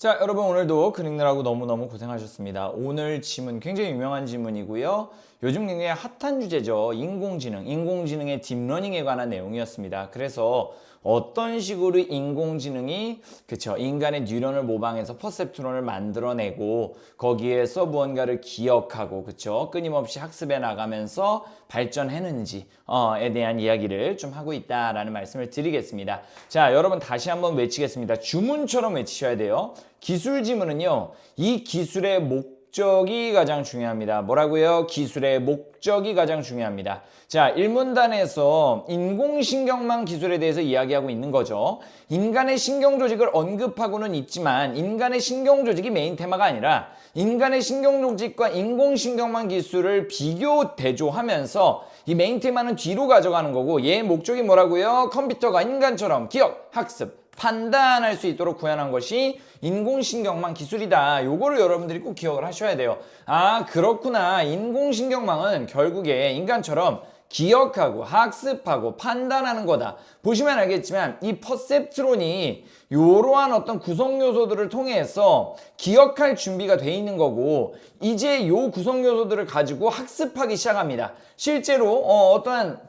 자, 여러분 오늘도 글 읽느라고 너무너무 고생하셨습니다. 오늘 지문 굉장히 유명한 지문이고요. 요즘 굉장히 핫한 주제죠. 인공지능, 인공지능의 딥러닝에 관한 내용이었습니다. 그래서 어떤 식으로 인공지능이 그쵸 인간의 뉴런을 모방해서 퍼셉트론을 만들어내고 거기에서 무언가를 기억하고 그쵸 끊임없이 학습해 나가면서 발전했는지에 대한 이야기를 좀 하고 있다라는 말씀을 드리겠습니다. 자 여러분 다시 한번 외치겠습니다. 주문처럼 외치셔야 돼요. 기술 지문은요 이 기술의 목 목적이 가장 중요합니다. 뭐라고요? 기술의 목적이 가장 중요합니다. 자, 일문단에서 인공신경망 기술에 대해서 이야기하고 있는 거죠. 인간의 신경조직을 언급하고는 있지만 인간의 신경조직이 메인 테마가 아니라 인간의 신경조직과 인공신경망 기술을 비교 대조하면서 이 메인 테마는 뒤로 가져가는 거고 얘의 목적이 뭐라고요? 컴퓨터가 인간처럼 기억, 학습, 판단할 수 있도록 구현한 것이 인공신경망 기술이다. 요거를 여러분들이 꼭 기억을 하셔야 돼요. 아, 그렇구나. 인공신경망은 결국에 인간처럼 기억하고 학습하고 판단하는 거다. 보시면 알겠지만 이 퍼셉트론이 이러한 어떤 구성 요소들을 통해서 기억할 준비가 돼 있는 거고 이제 요 구성 요소들을 가지고 학습하기 시작합니다. 실제로 어, 어떠한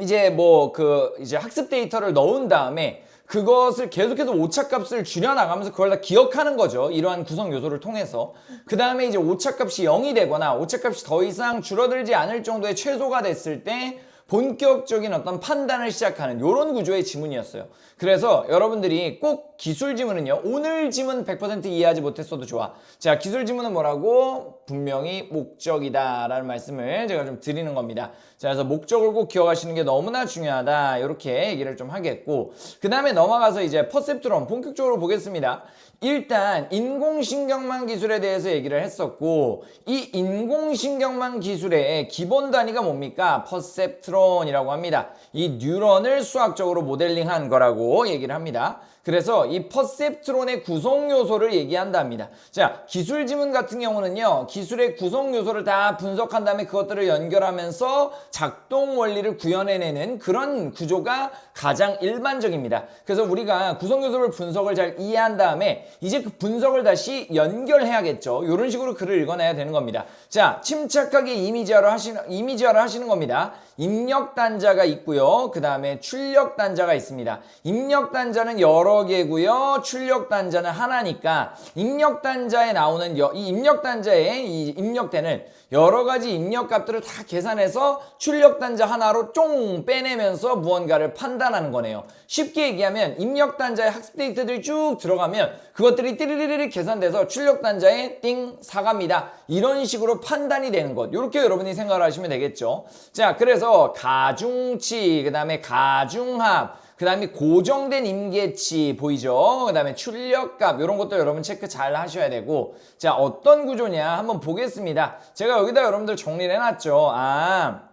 이제 뭐 그 이제 학습 데이터를 넣은 다음에 그것을 계속해서 오차값을 줄여나가면서 그걸 다 기억하는 거죠. 이러한 구성 요소를 통해서. 그 다음에 이제 오차값이 0이 되거나 오차값이 더 이상 줄어들지 않을 정도의 최소가 됐을 때 본격적인 어떤 판단을 시작하는 이런 구조의 지문이었어요. 그래서 여러분들이 꼭 기술 지문은요. 오늘 지문 100% 이해하지 못했어도 좋아. 자, 기술 지문은 뭐라고? 분명히 목적이다 라는 말씀을 제가 좀 드리는 겁니다. 자, 그래서 목적을 꼭 기억하시는 게 너무나 중요하다. 이렇게 얘기를 좀 하겠고 그 다음에 넘어가서 이제 퍼셉트론 본격적으로 보겠습니다. 일단 인공신경망 기술에 대해서 얘기를 했었고 이 인공신경망 기술의 기본 단위가 뭡니까? 퍼셉트론이라고 합니다. 이 뉴런을 수학적으로 모델링한 거라고 얘기를 합니다. 그래서 이 퍼셉트론의 구성 요소를 얘기한답니다. 자, 기술 지문 같은 경우는요. 기술의 구성 요소를 다 분석한 다음에 그것들을 연결하면서 작동 원리를 구현해내는 그런 구조가 가장 일반적입니다. 그래서 우리가 구성 요소를 분석을 잘 이해한 다음에 이제 그 분석을 다시 연결해야겠죠. 이런 식으로 글을 읽어내야 되는 겁니다. 자, 침착하게 이미지화를 하시는 이미지화를 하시는 겁니다. 입력 단자가 있고요. 그 다음에 출력 단자가 있습니다. 입력 단자는 여러 개고요. 출력 단자는 하나니까 입력 단자에 나오는 여, 이 입력 단자에 이 입력되는 여러 가지 입력 값들을 다 계산해서 출력 단자 하나로 쫑 빼내면서 무언가를 판단하는 거네요. 쉽게 얘기하면 입력 단자에 학습 데이터들이 쭉 들어가면 그것들이 띠리리리 계산돼서 출력 단자에 띵 사갑니다. 이런 식으로 판단이 되는 것. 이렇게 여러분이 생각을 하시면 되겠죠. 자, 그래서 가중치, 그 다음에 가중합, 그 다음에 고정된 임계치 보이죠? 그 다음에 출력값 이런 것도 여러분 체크 잘 하셔야 되고 자 어떤 구조냐 한번 보겠습니다. 제가 여기다 여러분들 정리를 해놨죠. 아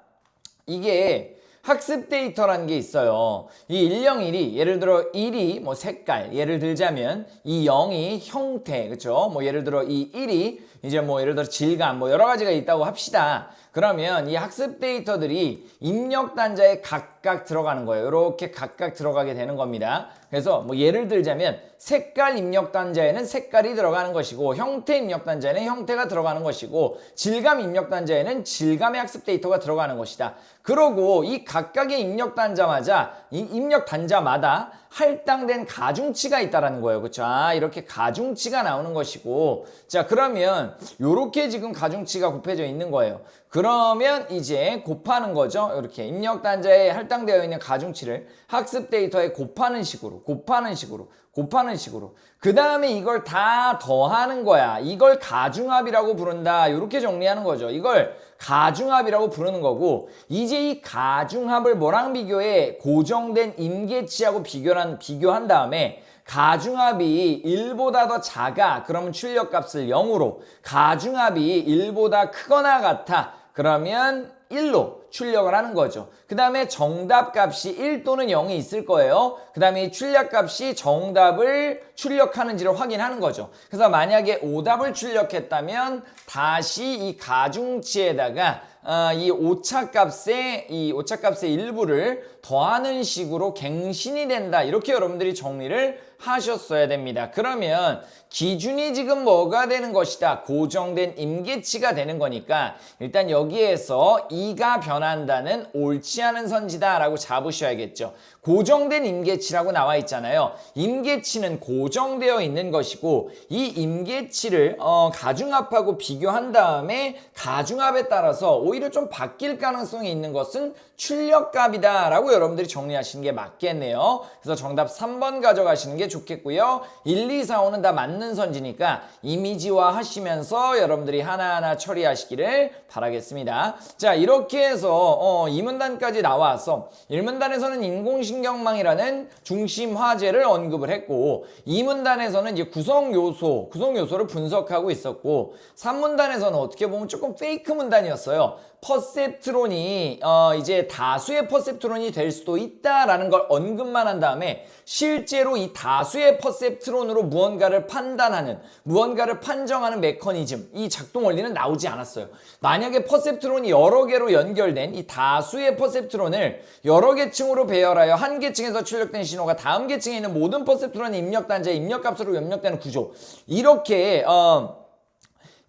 이게 학습 데이터라는 게 있어요. 이 101이 예를 들어 1이 뭐 색깔 예를 들자면 이 0이 형태 그쵸? 뭐 예를 들어 이 1이 이제 뭐 예를 들어 질감 뭐 여러 가지가 있다고 합시다. 그러면 이 학습 데이터들이 입력 단자에 각각 들어가는 거예요. 이렇게 각각 들어가게 되는 겁니다. 그래서 뭐 예를 들자면 색깔 입력 단자에는 색깔이 들어가는 것이고 형태 입력 단자에는 형태가 들어가는 것이고 질감 입력 단자에는 질감의 학습 데이터가 들어가는 것이다. 그러고 이 각각의 입력 단자마자 이 입력 단자마다 할당된 가중치가 있다라는 거예요. 그렇죠? 아, 이렇게 가중치가 나오는 것이고 자, 그러면 요렇게 지금 가중치가 곱해져 있는 거예요. 그러면 이제 곱하는 거죠. 이렇게 입력 단자에 할당되어 있는 가중치를 학습 데이터에 곱하는 식으로 곱하는 식으로 곱하는 식으로 그 다음에 이걸 다 더하는 거야 이걸 가중합이라고 부른다 이렇게 정리하는 거죠 이걸 가중합이라고 부르는 거고 이제 이 가중합을 뭐랑 비교해? 고정된 임계치하고 비교한, 비교한 다음에 가중합이 1보다 더 작아. 그러면 출력값을 0으로. 가중합이 1보다 크거나 같아. 그러면 1로 출력을 하는 거죠. 그 다음에 정답 값이 1 또는 0이 있을 거예요. 그 다음에 이 출력 값이 정답을 출력하는지를 확인하는 거죠. 그래서 만약에 오답을 출력했다면 다시 이 가중치에다가 어, 이 오차값의 이 오차값의 일부를 더하는 식으로 갱신이 된다. 이렇게 여러분들이 정리를 하셨어야 됩니다. 그러면 기준이 지금 뭐가 되는 것이다? 고정된 임계치가 되는 거니까 일단 여기에서 이가 변한다는 옳지 않은 선지다라고 잡으셔야겠죠. 고정된 임계치라고 나와 있잖아요. 임계치는 고정되어 있는 것이고 이 임계치를 어, 가중합하고 비교한 다음에 가중합에 따라서 오히려 좀 바뀔 가능성이 있는 것은 출력값이다 라고 여러분들이 정리하시는 게 맞겠네요. 그래서 정답 3번 가져가시는 게 좋겠고요. 1, 2, 4, 5는 다 맞는 선지니까 이미지화 하시면서 여러분들이 하나하나 처리하시기를 바라겠습니다. 자 이렇게 해서 어, 2문단까지 나와서 1문단에서는 인공 신경망이라는 중심 화제를 언급을 했고 2문단에서는 이제 구성 요소, 구성 요소를 분석하고 있었고 3문단에서는 어떻게 보면 조금 페이크 문단이었어요. 퍼셉트론이 어 이제 다수의 퍼셉트론이 될 수도 있다라는 걸 언급만 한 다음에 실제로 이 다수의 퍼셉트론으로 무언가를 판단하는 무언가를 판정하는 메커니즘 이 작동 원리는 나오지 않았어요. 만약에 퍼셉트론이 여러 개로 연결된 이 다수의 퍼셉트론을 여러 계층으로 배열하여 한 계층에서 출력된 신호가 다음 계층에 있는 모든 퍼셉트론의 입력 단자의 입력 값으로 입력되는 구조 이렇게 어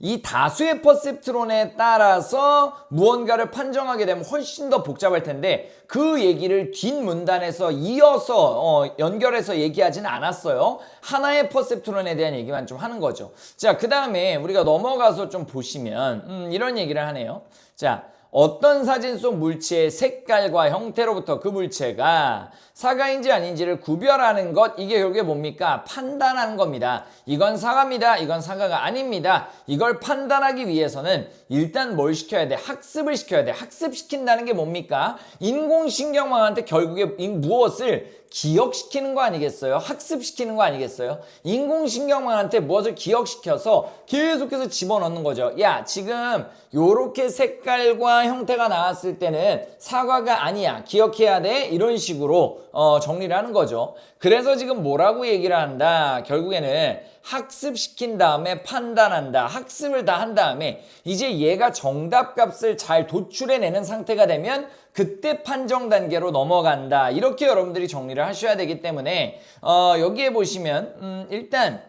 이 다수의 퍼셉트론에 따라서 무언가를 판정하게 되면 훨씬 더 복잡할 텐데 그 얘기를 뒷문단에서 이어서 어, 연결해서 얘기하지는 않았어요. 하나의 퍼셉트론에 대한 얘기만 좀 하는 거죠. 자, 그 다음에 우리가 넘어가서 좀 보시면 음, 이런 얘기를 하네요. 자, 어떤 사진 속 물체의 색깔과 형태로부터 그 물체가 사과인지 아닌지를 구별하는 것 이게 결국에 뭡니까? 판단하는 겁니다. 이건 사과입니다. 이건 사과가 아닙니다. 이걸 판단하기 위해서는 일단 뭘 시켜야 돼? 학습을 시켜야 돼. 학습시킨다는 게 뭡니까? 인공신경망한테 결국에 무엇을 기억시키는 거 아니겠어요? 학습시키는 거 아니겠어요? 인공신경망한테 무엇을 기억시켜서 계속해서 집어넣는 거죠. 야, 지금 요렇게 색깔과 형태가 나왔을 때는 사과가 아니야. 기억해야 돼. 이런 식으로 어, 정리를 하는 거죠. 그래서 지금 뭐라고 얘기를 한다? 결국에는 학습시킨 다음에 판단한다. 학습을 다 한 다음에 이제 얘가 정답 값을 잘 도출해내는 상태가 되면 그때 판정 단계로 넘어간다. 이렇게 여러분들이 정리를 하셔야 되기 때문에 어, 여기에 보시면 음, 일단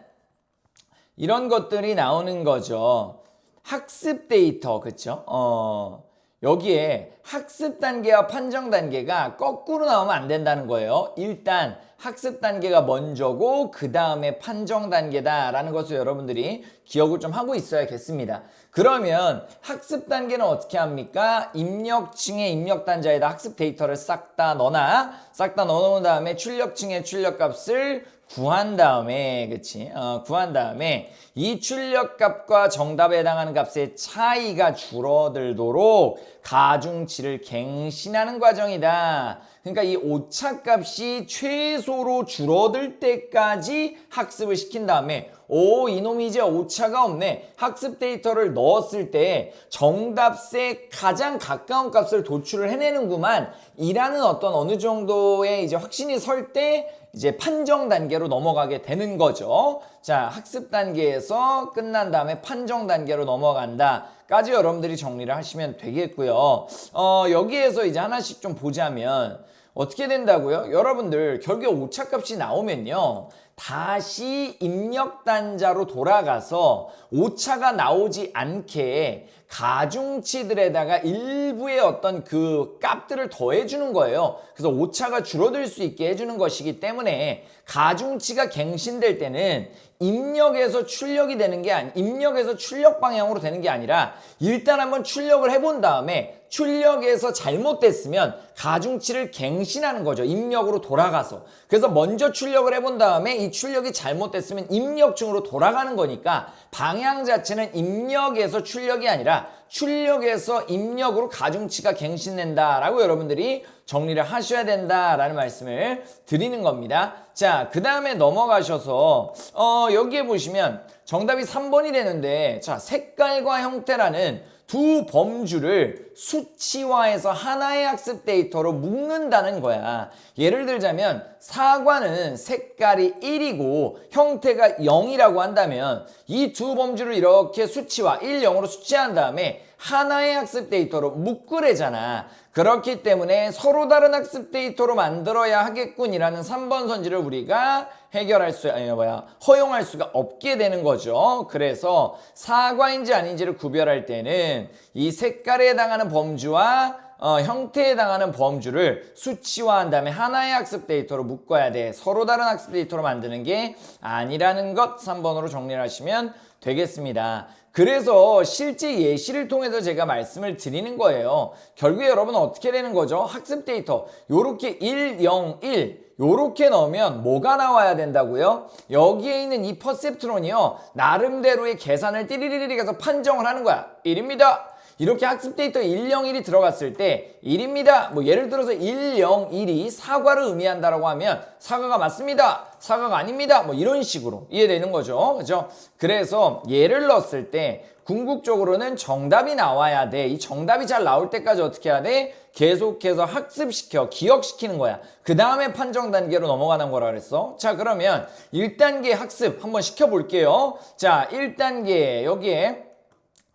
이런 것들이 나오는 거죠. 학습 데이터, 그쵸? 어, 여기에 학습 단계와 판정 단계가 거꾸로 나오면 안 된다는 거예요. 일단 학습 단계가 먼저고 그 다음에 판정 단계다라는 것을 여러분들이 기억을 좀 하고 있어야겠습니다. 그러면 학습 단계는 어떻게 합니까? 입력층의 입력 단자에다 학습 데이터를 싹 다 넣어놔. 싹 다 넣어놓은 다음에 출력층의 출력 값을 구한 다음에 그치 어, 구한 다음에 이 출력값과 정답에 해당하는 값의 차이가 줄어들도록 가중치를 갱신하는 과정이다. 그러니까 이 오차값이 최소로 줄어들 때까지 학습을 시킨 다음에 오 이놈이 이제 오차가 없네 학습 데이터를 넣었을 때 정답에 가장 가까운 값을 도출을 해내는구만 이라는 어떤 어느 정도의 이제 확신이 설 때 이제 판정 단계로 넘어가게 되는 거죠. 자, 학습 단계에서 끝난 다음에 판정 단계로 넘어간다 까지 여러분들이 정리를 하시면 되겠고요. 어, 여기에서 이제 하나씩 좀 보자면 어떻게 된다고요? 여러분들 결국에 오차값이 나오면요. 다시 입력 단자로 돌아가서 오차가 나오지 않게 가중치들에다가 일부의 어떤 그 값들을 더해주는 거예요. 그래서 오차가 줄어들 수 있게 해주는 것이기 때문에 가중치가 갱신될 때는 입력에서 출력이 되는 게 아니, 입력에서 출력 방향으로 되는 게 아니라 일단 한번 출력을 해본 다음에 출력에서 잘못됐으면 가중치를 갱신하는 거죠. 입력으로 돌아가서. 그래서 먼저 출력을 해본 다음에 이 출력이 잘못됐으면 입력중으로 돌아가는 거니까 방향 자체는 입력에서 출력이 아니라 출력에서 입력으로 가중치가 갱신된다라고 여러분들이 정리를 하셔야 된다라는 말씀을 드리는 겁니다. 자, 그 다음에 넘어가셔서 어, 여기에 보시면 정답이 3번이 되는데 자, 색깔과 형태라는 두 범주를 수치화해서 하나의 학습 데이터로 묶는다는 거야. 예를 들자면 사과는 색깔이 1이고 형태가 0이라고 한다면 이 두 범주를 이렇게 수치화 1, 0으로 수치한 다음에 하나의 학습 데이터로 묶으래잖아. 그렇기 때문에 서로 다른 학습 데이터로 만들어야 하겠군이라는 3번 선지를 우리가 해결할 수, 아니, 뭐야, 허용할 수가 없게 되는 거죠. 그래서 사과인지 아닌지를 구별할 때는 이 색깔에 해당하는 범주와 어, 형태에 해당하는 범주를 수치화한 다음에 하나의 학습 데이터로 묶어야 돼. 서로 다른 학습 데이터로 만드는 게 아니라는 것 3번으로 정리를 하시면 되겠습니다. 그래서 실제 예시를 통해서 제가 말씀을 드리는 거예요. 결국에 여러분 어떻게 되는 거죠? 학습 데이터 요렇게 1, 0, 1 요렇게 넣으면 뭐가 나와야 된다고요? 여기에 있는 이 퍼셉트론이요. 나름대로의 계산을 띠리리리 해서 판정을 하는 거야. 1입니다. 이렇게 학습 데이터 101이 들어갔을 때 1입니다. 뭐 예를 들어서 101이 사과를 의미한다라고 하면 사과가 맞습니다. 사과가 아닙니다. 뭐 이런 식으로 이해되는 거죠. 그죠? 그래서 예를 넣었을 때 궁극적으로는 정답이 나와야 돼. 이 정답이 잘 나올 때까지 어떻게 해야 돼? 계속해서 학습시켜, 기억시키는 거야. 그 다음에 판정 단계로 넘어가는 거라 그랬어. 자, 그러면 1단계 학습 한번 시켜볼게요. 자, 1단계 여기에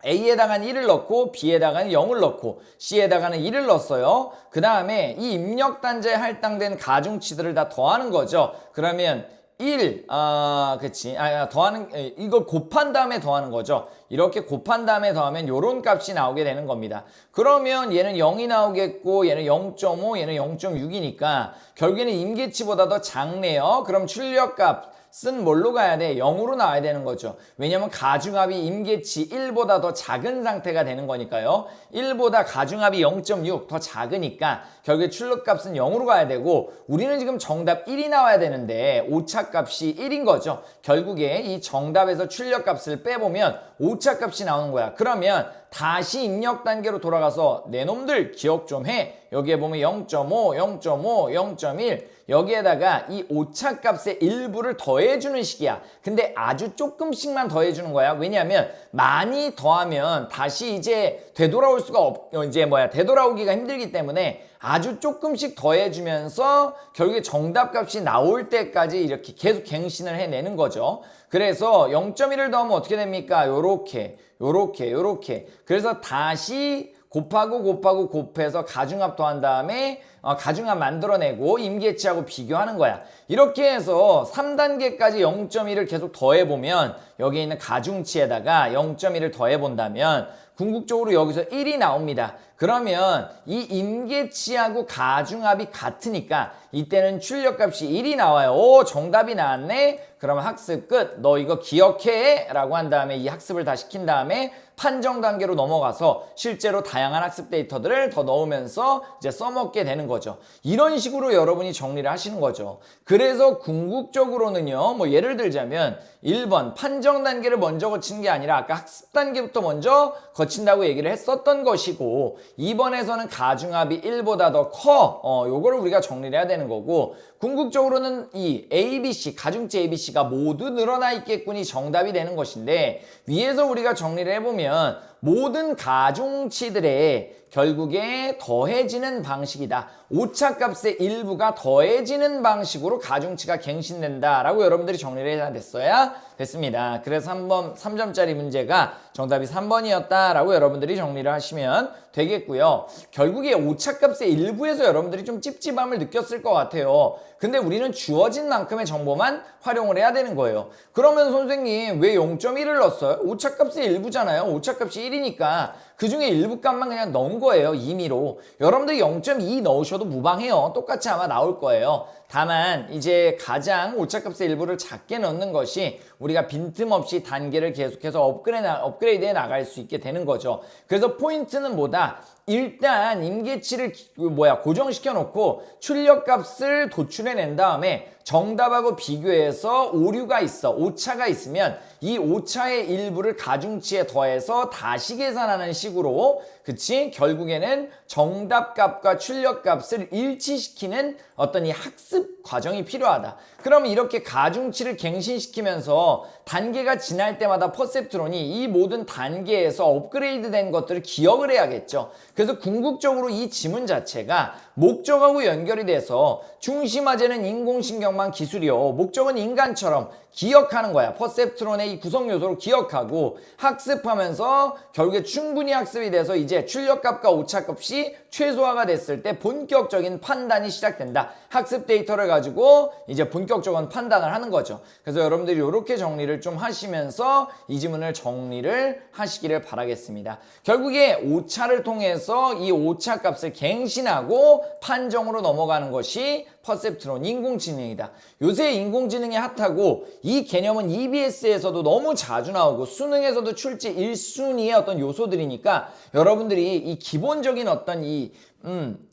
A에다가는 1을 넣고 B에다가는 0을 넣고 C에다가는 1을 넣었어요. 그 다음에 이 입력 단자에 할당된 가중치들을 다 더하는 거죠. 그러면 1, 아, 그치. 아, 더하는, 에, 이걸 곱한 다음에 더하는 거죠. 이렇게 곱한 다음에 더하면 요런 값이 나오게 되는 겁니다. 그러면 얘는 0이 나오겠고, 얘는 0.5, 얘는 0.6이니까, 결국에는 임계치보다 더 작네요. 그럼 출력값, 쓴 뭘로 가야 돼? 0으로 나와야 되는 거죠. 왜냐면 가중합이 임계치 1보다 더 작은 상태가 되는 거니까요. 1보다 가중합이 0.6 더 작으니까 결국에 출력값은 0으로 가야 되고 우리는 지금 정답 1이 나와야 되는데 오차값이 1인 거죠. 결국에 이 정답에서 출력값을 빼보면 오차값이 나오는 거야. 그러면 다시 입력 단계로 돌아가서 내 놈들 기억 좀 해. 여기에 보면 0.5, 0.5, 0.1 여기에다가 이 오차 값의 일부를 더해주는 식이야. 근데 아주 조금씩만 더해주는 거야. 왜냐하면 많이 더하면 다시 이제 되돌아올 수가 없, 어, 이제 뭐야 되돌아오기가 힘들기 때문에 아주 조금씩 더해주면서 결국에 정답값이 나올 때까지 이렇게 계속 갱신을 해내는 거죠. 그래서 0.1을 더하면 어떻게 됩니까? 요렇게, 요렇게, 요렇게. 그래서 다시 곱하고 곱하고 곱해서 가중합 더한 다음에 어, 가중합 만들어내고 임계치하고 비교하는 거야. 이렇게 해서 3단계까지 0.1을 계속 더해보면 여기 있는 가중치에다가 0.1을 더해본다면 궁극적으로 여기서 1이 나옵니다. 그러면 이 임계치하고 가중합이 같으니까 이때는 출력값이 1이 나와요. 오 정답이 나왔네. 그러면 학습 끝. 너 이거 기억해 라고 한 다음에 이 학습을 다 시킨 다음에 판정 단계로 넘어가서 실제로 다양한 학습 데이터들을 더 넣으면서 이제 써먹게 되는 거죠. 이런 식으로 여러분이 정리를 하시는 거죠. 그래서 궁극적으로는요, 뭐 예를 들자면 1번 판정 단계를 먼저 거치는 게 아니라 아까 학습 단계부터 먼저 거 친다고 얘기를 했었던 것이고 2번에서는 가중합이 1보다 더 커. 어, 요거를 우리가 정리를 해야 되는 거고 궁극적으로는 이 ABC, 가중치 ABC가 모두 늘어나 있겠군이 정답이 되는 것인데 위에서 우리가 정리를 해보면 모든 가중치들의 결국에 더해지는 방식이다. 오차값의 일부가 더해지는 방식으로 가중치가 갱신된다라고 여러분들이 정리를 해야 됐어야 됐습니다. 그래서 3번 3점짜리 문제가 정답이 3번이었다라고 여러분들이 정리를 하시면 되겠고요. 결국에 오차값의 일부에서 여러분들이 좀 찝찝함을 느꼈을 것 같아요. 근데 우리는 주어진 만큼의 정보만 활용을 해야 되는 거예요. 그러면 선생님 왜 0.1을 넣었어요? 오차값의 일부잖아요. 오차값이 1이니까 그 중에 일부 값만 그냥 넣은 거예요. 임의로. 여러분들이 0.2 넣으셔도 무방해요. 똑같이 아마 나올 거예요. 다만 이제 가장 오차값의 일부를 작게 넣는 것이 우리가 빈틈없이 단계를 계속해서 업그레이드, 업그레이드해 나갈 수 있게 되는 거죠. 그래서 포인트는 뭐다? guardar 일단 임계치를 뭐야 고정시켜 놓고 출력값을 도출해 낸 다음에 정답하고 비교해서 오류가 있어, 오차가 있으면 이 오차의 일부를 가중치에 더해서 다시 계산하는 식으로 그치? 결국에는 정답값과 출력값을 일치시키는 어떤 이 학습 과정이 필요하다. 그럼 이렇게 가중치를 갱신시키면서 단계가 지날 때마다 퍼셉트론이 이 모든 단계에서 업그레이드 된 것들을 기억을 해야겠죠. 그래서 궁극적으로 이 지문 자체가 목적하고 연결이 돼서 중심화제는 인공신경만 기술이요. 목적은 인간처럼 기억하는 거야. 퍼셉트론의 이 구성 요소를 기억하고 학습하면서 결국에 충분히 학습이 돼서 이제 출력값과 오차값이 최소화가 됐을 때 본격적인 판단이 시작된다. 학습 데이터를 가지고 이제 본격적인 판단을 하는 거죠. 그래서 여러분들이 이렇게 정리를 좀 하시면서 이 지문을 정리를 하시기를 바라겠습니다. 결국에 오차를 통해서 이 오차 값을 갱신하고 판정으로 넘어가는 것이 퍼셉트론 인공지능이다. 요새 인공지능이 핫하고 이 개념은 EBS에서도 너무 자주 나오고 수능에서도 출제 1순위의 어떤 요소들이니까 여러분들이 이 기본적인 어떤 이 음,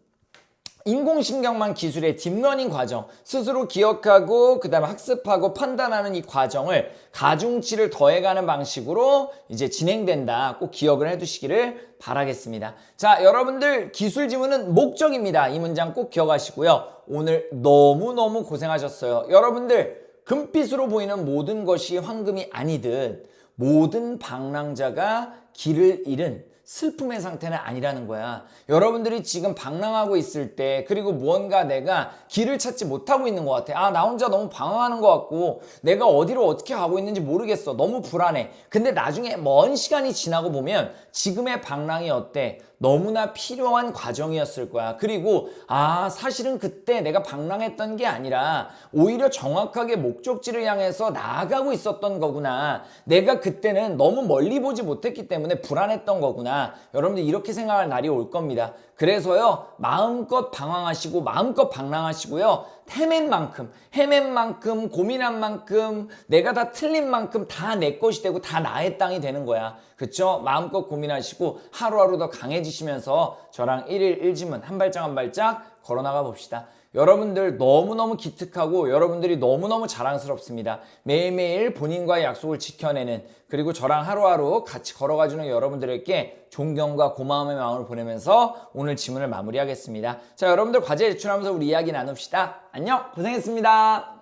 인공신경망 기술의 딥러닝 과정, 스스로 기억하고 그다음에 학습하고 판단하는 이 과정을 가중치를 더해가는 방식으로 이제 진행된다. 꼭 기억을 해두시기를 바라겠습니다. 자, 여러분들 기술 지문은 목적입니다. 이 문장 꼭 기억하시고요. 오늘 너무너무 고생하셨어요. 여러분들 금빛으로 보이는 모든 것이 황금이 아니듯 모든 방랑자가 길을 잃은 슬픔의 상태는 아니라는 거야. 여러분들이 지금 방랑하고 있을 때, 그리고 무언가 내가 길을 찾지 못하고 있는 것 같아. 아, 나 혼자 너무 방황하는 것 같고, 내가 어디로 어떻게 가고 있는지 모르겠어. 너무 불안해. 근데 나중에 먼 시간이 지나고 보면 지금의 방랑이 어때? 너무나 필요한 과정이었을 거야. 그리고 아, 사실은 그때 내가 방랑했던 게 아니라 오히려 정확하게 목적지를 향해서 나아가고 있었던 거구나. 내가 그때는 너무 멀리 보지 못했기 때문에 불안했던 거구나. 여러분들 이렇게 생각할 날이 올 겁니다. 그래서요, 마음껏 방황하시고 마음껏 방랑하시고요. 헤맨 만큼, 헤맨 만큼, 고민한 만큼, 내가 다 틀린 만큼 다 내 것이 되고 다 나의 땅이 되는 거야. 그쵸? 마음껏 고민하시고 하루하루 더 강해지 시면서 저랑 일일 일지문 한 발짝 한 발짝 걸어나가 봅시다. 여러분들 너무너무 기특하고 여러분들이 너무너무 자랑스럽습니다. 매일매일 본인과의 약속을 지켜내는 그리고 저랑 하루하루 같이 걸어가주는 여러분들에게 존경과 고마움의 마음을 보내면서 오늘 지문을 마무리하겠습니다. 자, 여러분들 과제 제출하면서 우리 이야기 나눕시다. 안녕! 고생했습니다.